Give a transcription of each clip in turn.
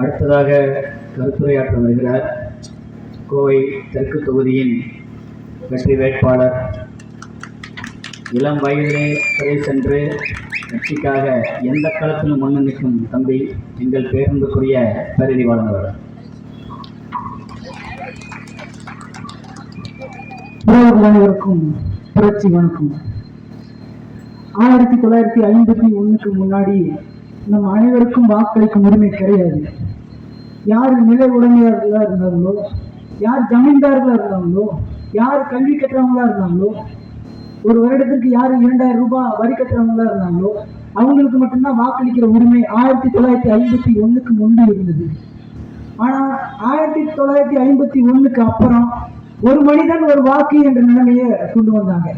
அடுத்ததாக கருத்துரையாற்ற வருகிறார் கோவை தெற்கு தொகுதியின் வெற்றி வேட்பாளர். இளம் வயதிலே சிறை சென்று கட்சிக்காக எந்த களத்திலும் முன்னு நிற்கும் தம்பி எங்கள் பேருந்துக்குரிய பேரறிவாளன் அவர்கள். அனைவருக்கும் புரட்சி வணக்கம். ஆயிரத்தி தொள்ளாயிரத்தி ஐம்பத்தி ஒண்ணுக்கு முன்னாடி நம்ம அனைவருக்கும் வாக்களிக்கும் உரிமை கிடையாது. யார் நில உடைமையாளர்களா இருந்தாங்களோ யார் ஜமீன்தார்களா இருந்தாங்களோ யார் கல்வி கட்டுறவங்களா இருந்தாங்களோ ஒரு வருடத்திற்கு யார் இரண்டாயிரம் ரூபாய் வரி கட்டுறவங்களா இருந்தாங்களோ அவங்களுக்கு மட்டும்தான் வாக்களிக்கிற உரிமை ஆயிரத்தி தொள்ளாயிரத்தி ஐம்பத்தி ஒண்ணுக்கு முன்பு இருந்தது. ஆனா ஆயிரத்தி தொள்ளாயிரத்தி ஐம்பத்தி ஒண்ணுக்கு அப்புறம் ஒரு மனிதன் ஒரு வாக்கு என்ற நிலைமையை கொண்டு வந்தாங்க.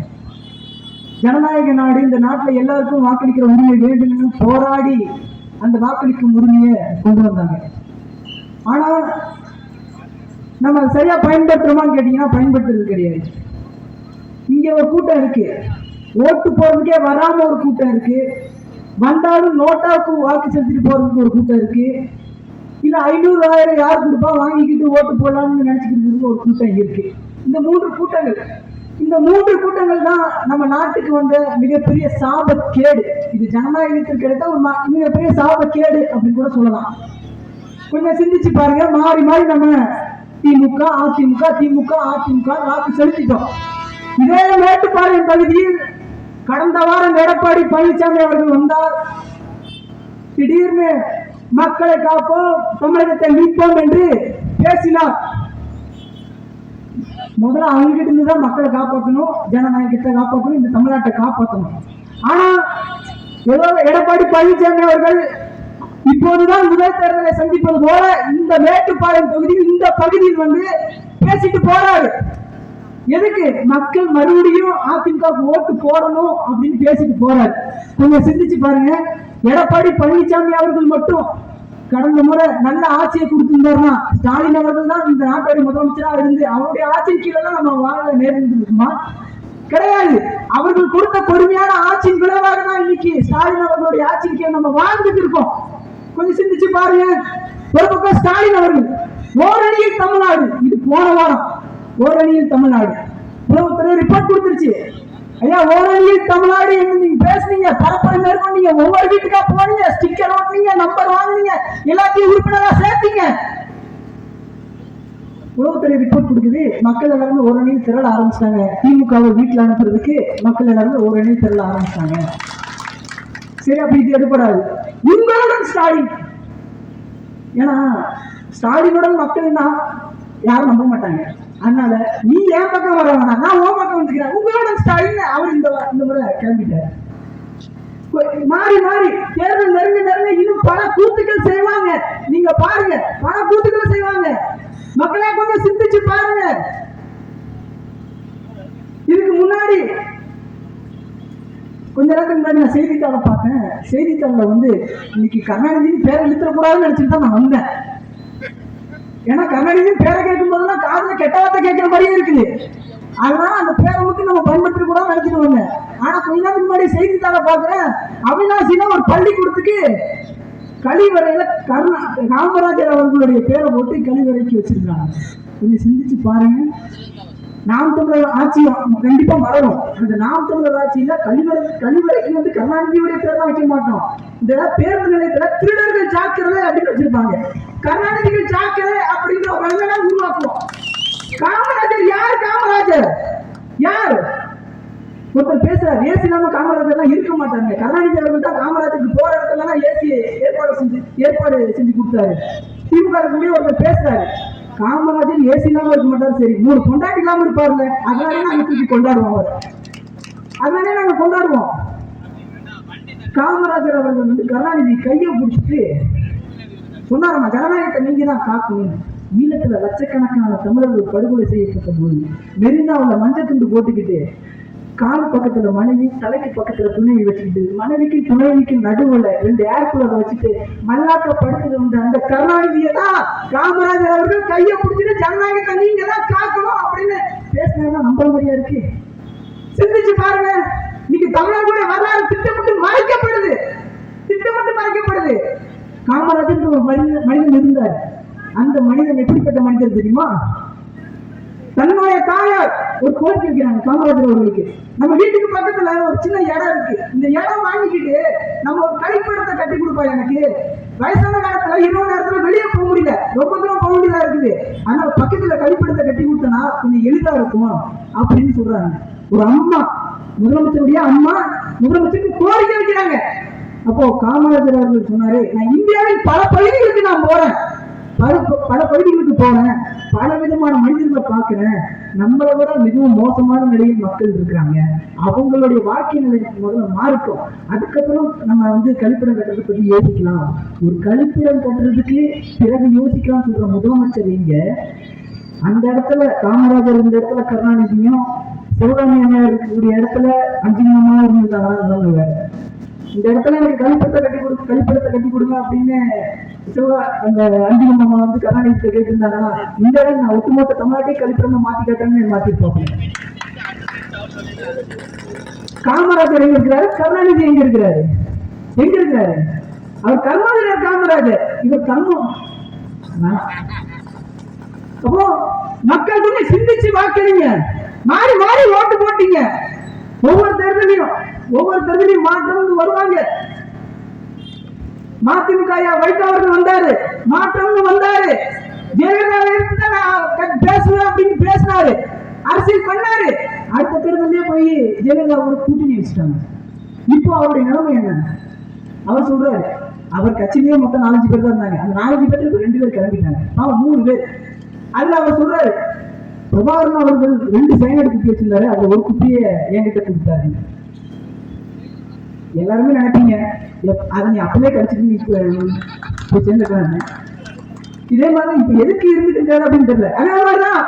ஜனநாயக நாடு இந்த நாட்டுல எல்லாருக்கும் வாக்களிக்கிற உரிமை வேண்டும்னு போராடி அந்த வாக்களிக்கும் உரிமையை கொண்டு வந்தாங்க. ஆனா நம்ம சரியா பயன்படுத்துறோமான்னு கேட்டீங்கன்னா பயன்படுத்துறது கிடையாது. இங்க ஒரு கூட்டம் இருக்கு. ஓட்டு போறதுக்கே வராம ஒரு கூட்டம் இருக்கு. வந்தாலும் நோட்டாவுக்கு வாக்கு செலுத்திட்டு போறதுக்கு ஒரு கூட்டம் இருக்கு. இல்ல ஐநூறு ஆயிரம் யார் கொடுப்பா வாங்கிக்கிட்டு ஓட்டு போடலாம்னு நினைச்சுக்கிட்டு ஒரு கூட்டம் இருக்கு. இந்த மூன்று கூட்டங்கள். இந்த மூன்று கூட்டங்கள் தான் நம்ம நாட்டுக்கு வந்த மிகப்பெரிய சாபக்கேடு. இது ஜனநாயகத்திற்கு கிடைத்த ஒரு மிகப்பெரிய சாபக்கேடு அப்படின்னு கூட சொல்லலாம். கொஞ்சம் சிந்திச்சு பாருங்க. மாறி மாறி நம்ம திமுக அதிமுக திமுக அதிமுக வாக்கு செலுத்திட்டோம். இதே மேட்டுப்பாளையம் பகுதியில் கடந்த வாரம் எடப்பாடி பழனிசாமி அவர்கள் வந்தார். திடீர்னு மக்களை காப்போம் தமிழகத்தை மீட்போம் என்று பேசினார். முதல்ல அவங்ககிட்ட இருந்து தான் மக்களை காப்பாற்றணும் ஜனநாயகத்தை காப்பாற்றணும் இந்த தமிழ்நாட்டை காப்பாற்றணும். ஆனா ஏதோ எடப்பாடி பழனிசாமி அவர்கள் இப்போதுதான் முதல் தேர்தலை சந்திப்பது போல இந்த மேட்டுப்பாளையம் தொகுதியில் இந்த பகுதியில் வந்து பேசிட்டு போறாரு. எதுக்கு? மக்கள் மறுபடியும் அதிமுக ஓட்டு போடணும் அப்படின்னு பேசிட்டு போறாரு. கொஞ்சம் சிந்திச்சு பாருங்க. எடப்பாடி பழனிசாமி அவர்கள் மட்டும் கடந்த முறை நல்ல ஆட்சியை கொடுத்திருந்தாருன்னா ஸ்டாலின் அவர்கள் தான் இந்த நாட்டோட முதலமைச்சரா இருந்து அவருடைய ஆட்சியின் கீழே தான் நம்ம வாழ நேர்ந்திருக்குமா? கிடையாது. அவர்கள் கொடுத்த பொறுமையான ஆட்சியின் விளைவாக தான் இன்னைக்கு ஸ்டாலின் அவர்களுடைய ஆட்சியின் கீழே நம்ம வாழ்ந்துட்டு இருக்கோம். கொஞ்சம் சிந்திச்சு பாருங்க. ஒரு பக்கம் ஸ்டாலின் அவர்கள் ஓரணியில் தமிழ்நாடு. இது போன வாரம் ஓரணியில் தமிழ்நாடு. உளவுத்துறை ரிப்போர்ட் கொடுத்துருச்சு. ஐயா ஓரணியில் தமிழ்நாடு என்று நீங்க பேசுனீங்க பரப்பரை மேற்கொண்டீங்க ஒவ்வொரு வீட்டுக்கா போனீங்க ஸ்டிக்கர் ஓட்டுனீங்க நம்பர் வாங்குனீங்க எல்லாத்தையும் உறுப்பினரா சேர்த்தீங்க. உளவுத்துறை ரிப்போர்ட் கொடுக்குது மக்கள் எல்லாருமே ஒரு அணியில் திரள ஆரம்பிச்சிட்டாங்க. திமுகவை வீட்டில் அனுப்புறதுக்கு மக்கள் எல்லாருமே ஒரு அணியில் திரள ஆரம்பிச்சிட்டாங்க. சரி அப்படி இது எடுப்படாது உங்களுடன் ஸ்டாலின். ஏன்னா ஸ்டாலினுடன் மக்கள்னா யாரும் நம்ப மாட்டாங்க. அதனால நீ என் பக்கம் வர வேணாம். நான் ஓ பக்கம் வந்துக்கிறேன். உங்களுடன் ஸ்டாலின் அவர் இந்த இந்த முறை கிளம்பிட்டார். மாறி மாறி. தேர்தல் நெருங்க நெருங்க இன்னும் பல கூத்துக்கள் செய்வாங்க. நீங்க பாருங்க. பல கூத்து செய்வாங்க மக்களே கொஞ்சம் சிந்திச்சு பாருங்க இதுக்கு முன்னாடி கொஞ்ச நேரத்துக்கு முன்னாடி நான் செய்தித்தாளை பார்த்தேன். செய்தித்தாளில் வந்து இன்னைக்கு கருணாநிதினு பேரை இழுத்துறக்கூடாதுன்னு நினைச்சிட்டு தான் நான் வந்தேன். ஏன்னா கருணாநிதினு பேரை கேட்கும் போதெல்லாம் காதல கெட்ட வார்த்தை கேட்கிற மாதிரியே இருக்குது. அதனால அந்த பேரை மட்டும் நம்ம பயன்படுத்த கூட நினைச்சிட்டு வந்தேன். ஆனா கொஞ்ச நேரத்துக்கு முன்னாடி செய்தித்தாளை பாக்குறேன் அவினாசினா ஒரு பள்ளிக்கூடத்துக்கு கழிவறையில கருணா காமராஜர் அவர்களுடைய பேரை போட்டு கழிவறைக்கு வச்சிருக்காங்க. கொஞ்சம் சிந்திச்சு பாருங்க. நாம் தமிழர் ஆட்சி கண்டிப்பா வளரும் அந்த நாம் தமிழர் ஆட்சியில கழிவறை கழிவறைக்கு வந்து கருணாநிதியுடைய பேர்லாம் வைக்க மாட்டோம். இந்த பேருந்து நிலையத்துல திருடர்கள் ஜாக்கிரதை அப்படின்னு வச்சிருப்பாங்க. கருணாநிதிகள் ஜாக்கிரதை அப்படின்ற ஒரு ரங்கனா உருவாக்குவோம். காமராஜர் யார்? காமராஜர். யார்? ஒருத்தர் பேசுறாரு. ஏசி இல்லாம காமராஜர் எல்லாம் இருக்க மாட்டாங்க. கருணாநிதி அவர்கள் தான் காமராஜருக்கு போற இடத்துல எல்லாம் ஏசி ஏற்பாடு செஞ்சு ஏற்பாடு செஞ்சு கொடுத்தாரு. திமுக ஒருத்தர் பேசுறாரு. காமராஜர் ஏசி இல்லாம இருக்க மாட்டாரு. சரி மூணு கொண்டாடி இல்லாம இருப்பாருல்ல அதனாலே நாங்க தூக்கி கொண்டாடுவோம் அவர். அதனாலே நாங்க கொண்டாடுவோம். காமராஜர் அவர்கள் வந்து கருணாநிதி கையை பிடிச்சிட்டு சொன்னாரம்மா ஜனநாயகத்தை நீங்க தான் காக்கணும். ஈழத்துல லட்சக்கணக்கான தமிழர்கள் படுகொலை செய்யப்பட்ட போது மெரினாவுல மஞ்சள் துண்டு போட்டுக்கிட்டு கால் பக்கத்துல மனைவி தலைக்கு பக்கத்துல துணைவி வச்சுக்கிட்டு மனைவிக்கு துணைவிக்கு நடுவுல ரெண்டு ஏர் கூலர் வச்சுட்டு மல்லாக்க படுத்துட்டு வந்த அந்த கருணாநிதியை தான் காமராஜர் அவர்கள் கையை பிடிச்சிட்டு ஜனநாயகத்தை நீங்க தான் காக்கணும் அப்படின்னு பேசுனா நம்ப மாதிரியா இருக்கு. சிந்திச்சு பாருங்க. இன்னைக்கு தமிழ்நாடு வரலாறு திட்டமிட்டு மறைக்கப்படுது. திட்டமிட்டு மறைக்கப்படுது. காமராஜர் ஒரு மனிதன் மனிதன் இருந்தார். அந்த மனிதன் எப்படிப்பட்ட மனிதர் தெரியுமா? தன்னுடைய தாய் ஒரு கோரிக்கை வைக்கிறாங்க காமராஜர் அவர்களுக்கு. நம்ம வீட்டுக்கு பக்கத்துல ஒரு சின்ன இடம் இருக்கு. இந்த இடம் வாங்கிக்கிட்டு நம்ம ஒரு கழிப்பிடத்தை கட்டி கொடுப்பா எனக்கு. வயசான காலத்துல இரவு நேரத்துல வெளியே போக முடியல. ரொம்ப தூரம் போக வேண்டியதா இருக்குது. ஆனா பக்கத்துல கழிப்பிடத்தை கட்டி கொடுத்தனா கொஞ்சம் எளிதா இருக்கும் அப்படின்னு சொல்றாங்க. ஒரு அம்மா முதலமைச்சருடைய அம்மா முதலமைச்சருக்கு கோரிக்கை வைக்கிறாங்க. அப்போ காமராஜர் அவர்கள் சொன்னாரு நான் இந்தியாவின் பல பகுதிகளுக்கு நான் போறேன். பல பல பகுதிகளுக்கு போறேன் பல விதமான மனிதர்களை பார்க்கிறேன். நம்மளை விட மிகவும் மோசமான நிலையில் மக்கள் இருக்கிறாங்க. அவங்களுடைய வாழ்க்கை நிலை முதல்ல மாறுக்கும். அதுக்கப்புறம் நம்ம வந்து கழிப்பிடம் கட்டுறதை பத்தி யோசிக்கலாம். ஒரு கழிப்பிடம் கட்டுறதுக்கு பிறகு யோசிக்கலாம் சொல்ற முதலமைச்சர் இங்க. அந்த இடத்துல காமராஜர் இந்த இடத்துல கருணாநிதியும் சிவகாமி அம்மா இருக்கக்கூடிய இடத்துல அஞ்சிங்கம்மா இருந்தாங்க இந்த இடத்துல எனக்கு கழிப்பிடத்தை கட்டி கொடு கழிப்பிடத்தை கட்டி கொடுங்க அப்படின்னு சிவா அந்த அஞ்சிகம் அம்மா வந்து கருணாநிதி கேட்டிருந்தாங்கன்னா இந்த இடம் நான் ஒட்டுமொத்த தமிழ்நாட்டை கழிப்பிடமா மாத்தி காட்டுறேன்னு மாத்திருப்போம் காமராஜர் எங்க இருக்கிறாரு? கருணாநிதி எங்க இருக்கிறாரு? எங்க இருக்கிறாரு அவர் கருணாநிதி காமராஜர். இவர் கர்மம் அப்போ மக்கள் கொஞ்சம் சிந்திச்சு வாக்களிங்க. மாறி மாறி ஓட்டு போட்டீங்க. ஒவ்வொரு தேர்தலையும் ஒவ்வொரு தேர்தலையும் மாற்றம் வருவாங்க. மதிமுக வைகோ அவர்கள் வந்தாரு. மாற்றம்னு வந்தாரு. ஜெயலலிதா பேசுவேன் அப்படின்னு பேசினாரு. அரசியல் பண்ணாரு. அடுத்த தேர்தலே போய் ஜெயலலிதா கூட கூட்டணி வச்சுட்டாங்க. இப்போ அவருடைய நிலைமை என்ன? அவர் சொல்றாரு அவர் கட்சியிலேயே மொத்தம் நாலஞ்சு பேர் தான் இருந்தாங்க. அந்த நாலஞ்சு பேருக்கு ரெண்டு பேர் கிளம்பிட்டாங்க. அவன் மூணு பேர். அதுல அவர் சொல்றாரு பிரபாகரன் அவர்கள் ரெண்டு சைன் எடுத்து வச்சிருந்தாரு. அதுல ஒரு குப்பியை என்கிட்ட கொடுத்தாரு எல்லாருமே நினைப்பீங்க அதை நீ அப்பவே கடிச்சிட்டு நீ இப்ப சேர்ந்துக்கலாம் இதே மாதிரி இப்ப எதுக்கு இருந்துட்டு இருக்காரு அப்படின்னு தெரியல. அதே மாதிரிதான்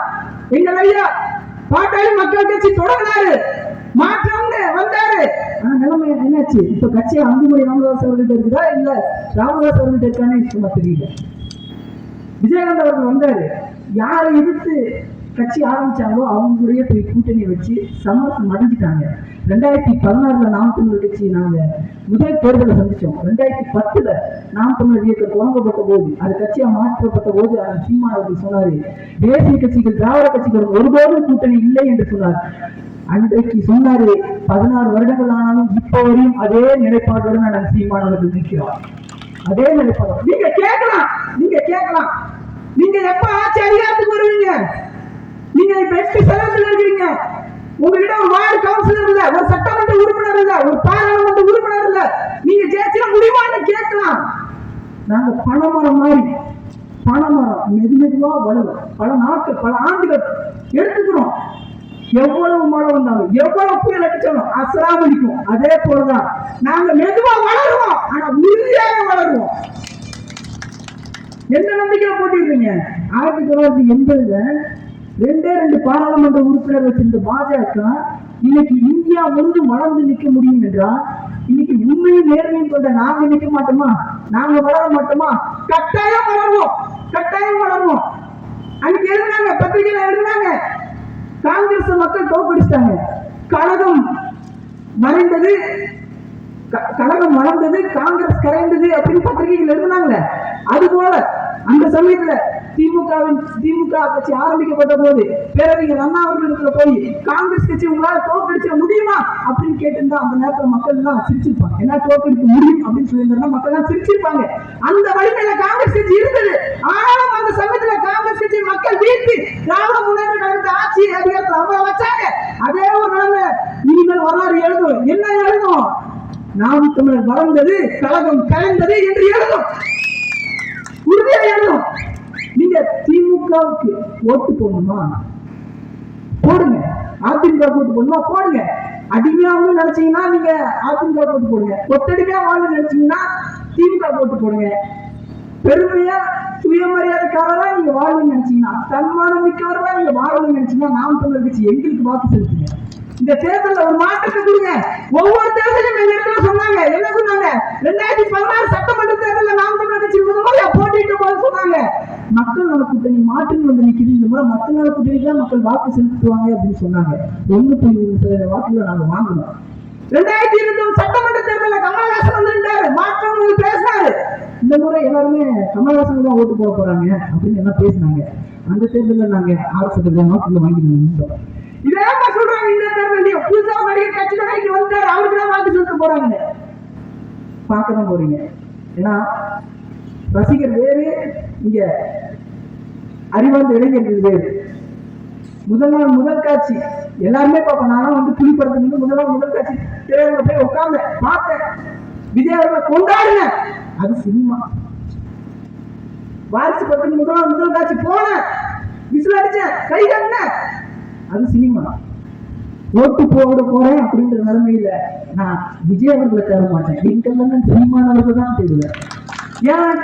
எங்க ஐயா பாட்டாளி மக்கள் கட்சி தொடங்கினாரு மாற்றம்னு வந்தாரு. ஆனா நிலைமை என்னாச்சு? இப்ப கட்சி அங்குமுறை ராமதாஸ் அவர்கிட்ட இருக்குதா இல்ல ராமதாஸ் அவர்கிட்ட இருக்கானே சும்மா தெரியல. விஜயகாந்த் அவர்கள் வந்தாரு. யாரை எதிர்த்து கட்சி ஆரம்பிச்சாங்களோ அவங்களுடைய போய் கூட்டணி வச்சு சமரசம் அடைஞ்சிட்டாங்க. ரெண்டாயிரத்தி பதினாறுல நாம் தமிழர் கட்சி நாங்க முதல் தேர்தலை சந்திச்சோம். ரெண்டாயிரத்தி பத்துல நாம் தமிழர் இயக்கம் தொடங்கப்பட்ட போது அது கட்சியா மாற்றப்பட்ட போது சீமான் அவர்கள் சொன்னாரு தேசிய கட்சிகள் திராவிட கட்சிகள் ஒருபோதும் கூட்டணி இல்லை என்று சொன்னார். அன்றைக்கு சொன்னாரு பதினாறு வருடங்கள் ஆனாலும் இப்ப வரையும் அதே நிலைப்பாட்டுடன் நான் சீமான் அவர்கள் நிற்கிறார். அதே நிலைப்பாடு நீங்க கேட்கலாம் நீங்க கேட்கலாம். நீங்க எப்ப ஆட்சி அதிகாரத்துக்கு வருவீங்க? நீங்க இப்ப எட்டு செலவுல இருக்கிறீங்க உங்ககிட்ட ஒரு வார்டு கவுன்சிலர் இல்ல ஒரு சட்டமன்ற உறுப்பினர் இல்ல ஒரு பாராளுமன்ற உறுப்பினர் இல்ல. நீங்க ஜெயிச்சா முடியுமான்னு கேட்கலாம். நாங்க பணமரம் மாதிரி பணமரம் மெது மெதுவா வளரும். பல நாட்கள் பல ஆண்டுகள் எடுத்துக்கிறோம். எவ்வளவு மழை வந்தாலும் எவ்வளவு புயல் அடிச்சாலும் அசராம அதே போலதான் நாங்க மெதுவா வளருவோம் ஆனா உறுதியாக வளருவோம். எந்த நம்பிக்கையில போட்டிருக்கீங்க? ஆயிரத்தி தொள்ளாயிரத்தி எண்பதுல ரெண்டே ரெண்டு பாராளுமன்ற உறுப்பினர் வச்சிருந்த பாஜக இன்னைக்கு இந்தியா முழுதும் வளர்ந்து நிற்க முடியும் என்றால் இன்னைக்கு உண்மையும் நேர்மையும் கொண்ட நாங்க நிற்க மாட்டோமா? நாங்க வளர மாட்டோமா? கட்டாயம் வளருவோம் கட்டாயம் வளருவோம் அன்னைக்கு எழுதுனாங்க பத்திரிகையில எழுதுனாங்க. காங்கிரஸ் மக்கள் தோற்கடிச்சிட்டாங்க. கழகம் மறைந்தது. க- கழகம் வளர்ந்தது காங்கிரஸ் கரைந்தது அப்படின்னு பத்திரிகைகள் எழுதுனாங்களே. அது போல அந்த சமயத்துல திமுகவின் திமுக கட்சி ஆரம்பிக்கப்பட்ட போது பேரறிஞர் அண்ணா அவர்களிடத்துல போய் காங்கிரஸ் கட்சி உங்களால தோற்கடிச்சிட முடியுமா அப்படின்னு கேட்டிருந்தா அந்த நேரத்துல மக்கள் எல்லாம் சிரிச்சிருப்பாங்க. என்ன தோற்கடிக்க முடியும் அப்படின்னு சொல்லியிருந்தா மக்கள் எல்லாம் சிரிச்சிருப்பாங்க. அந்த வலிமையில காங்கிரஸ் கட்சி இருந்தது. ஆனாலும் அந்த சமயத்துல காங்கிரஸ் கட்சி மக்கள் வீழ்த்தி திராவிட முன்னேற்ற கழகத்தை ஆட்சி அதிகாரத்தை அமர வச்சாங்க. அதே ஒரு நிலைமை இனிமேல் வரலாறு எழுதும். என்ன எழுதும்? நாம் தமிழர் வளர்ந்தது கழகம் கலைந்தது என்று எழுதும். உறுதியா எழுதும் நீங்க திமுகவுக்கு ஓட்டு போடணுமா? போடுங்க. அதிமுக ஓட்டு போடணுமா? போடுங்க. அடிமையாவும் நினைச்சீங்கன்னா நீங்க அதிமுக ஓட்டு போடுங்க. ஒத்தடிமையா வாழ நினைச்சீங்கன்னா திமுக ஓட்டு போடுங்க. பெருமையா சுயமரியாதைக்காரரா நீங்க வாழணும்னு நினைச்சீங்கன்னா தன்மானம் மிக்கவரா நீங்க வாழணும்னு நினைச்சீங்கன்னா நாம் தமிழர் கட்சி எங்களுக்கு வாக்கு செலுத்துங்க. இந்த தேர்தலில் ஒரு மாற்றத்தை கொடுங்க. ஒவ்வொரு தேர்தலும் எங்க இடத்துல சொன்னாங்க. என்ன சொன்னாங்க? ரெண்டாயிரத்தி பதினாறு சட்டமன்ற தேர்தலில் நாம் தமிழர் கட்சி முதல் முறையா போட்டியிட்ட போது சொன்னாங்க. மக்கள் நல கூட்டணி மாற்றம் வந்து நிற்கிது இந்த முறை மக்கள் நல கூட்டணிக்கு தான் மக்கள் வாக்கு செலுத்துவாங்க அப்படின்னு சொன்னாங்க. ஒன்று புள்ளி ஒரு சதவீத வாக்குகளை நாங்கள் வாங்கணும் ரெண்டாயிரத்தி இருபத்தி ஒன்று சட்டமன்ற தேர்தலில் கமலஹாசன் வந்துட்டாரு மாற்றம் வந்து பேசினாரு. இந்த முறை எல்லாருமே கமலஹாசன் தான் ஓட்டு போட போறாங்க அப்படின்னு எல்லாம் பேசினாங்க. அந்த தேர்தலில் நாங்கள் ஆறு சதவீதம் வாக்குகளை வாங்கி இதே இதே சொல்றாங்க இந்த தேர்தலையும் புதுசா நடிகர் கட்சி இங்க வந்தாரு அவருக்கு தான் வாக்கு சொல்லிட்டு போறாங்க. பார்க்க தான் போறீங்க. ஏன்னா ரசிகர் வேறு இங்க அறிவார்ந்த இளைஞர்கள் வேறு. முதல் நாள் முதல் காட்சி எல்லாருமே பார்ப்போம். நானும் வந்து புலி படத்துக்கு வந்து முதல் நாள் முதல் காட்சி திரையில போய் உட்கார்ந்தேன் பார்த்தேன். விஜய் அவர்களை அது சினிமா. வாரிசு படத்துக்கு முதல் நாள் முதல் காட்சி போனேன். விசில் அடிச்சேன். கை கட்டினேன். அது சினிமா. ஓட்டு போட போறேன் அப்படின்ற நிலைமையில நான் விஜய் அவர்களை தர மாட்டேன். எங்கெல்லாம் சினிமானவர்கள் தான் தேடுவேன். ஏன்?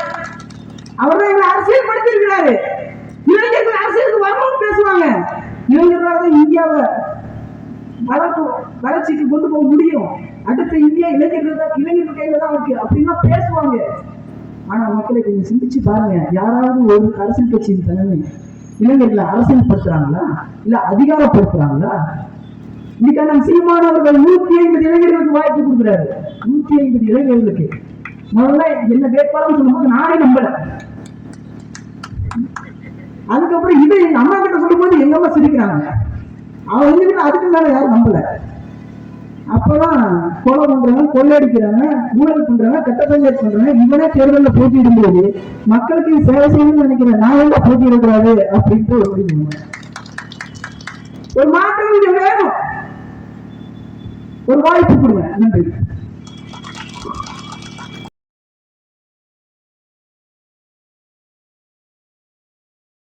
அவர் தான் எங்களை அரசியல் படுத்திருக்கிறாரு. இளைஞர்கள் அரசியலுக்கு வரணும்னு பேசுவாங்க. இளைஞர்களால தான் இந்தியாவை வளர்ப்பு வளர்ச்சிக்கு கொண்டு போக முடியும். அடுத்த இந்தியா இளைஞர்கள் தான் இளைஞர்கள் கையில தான் இருக்கு. அப்படின்னா பேசுவாங்க. ஆனா மக்களை கொஞ்சம் சிந்திச்சு பாருங்க. யாராவது ஒரு அரசியல் கட்சியின் தலைமை இளைஞர்களை அரசியல்படுத்துறாங்களா? இல்ல அதிகாரப்படுத்துறாங்களா? இன்னைக்கான சீமானவர்கள் நூத்தி ஐம்பது இளைஞர்களுக்கு வாய்ப்பு கொடுக்குறாரு. நூத்தி ஐம்பது இளைஞர்களுக்கு. முதல்ல என்ன வேட்பாளர் சொல்லும்போது நானே நம்பல. அதுக்கப்புறம் இதை எங்க அம்மா கிட்ட சொல்லும்போது எங்க அம்மா சிரிக்கிறாங்க. அவன் அதுக்கு மேல யாரும் நம்பல. அப்பதான் கொலை பண்றாங்க கொள்ளடிக்கிறாங்க ஊழல் பண்றாங்க கட்ட பஞ்சாயத்து பண்றாங்க இவனே தேர்தலில் போட்டியிடும்போது மக்களுக்கு சேவை செய்யணும்னு நினைக்கிறேன் நான் எல்லாம் போட்டியிடக்கூடாது அப்படின்ட்டு ஒரு முடிவு ஒரு மாற்றம் இங்க வேணும். ஒரு வாய்ப்பு கொடுங்க நன்றி.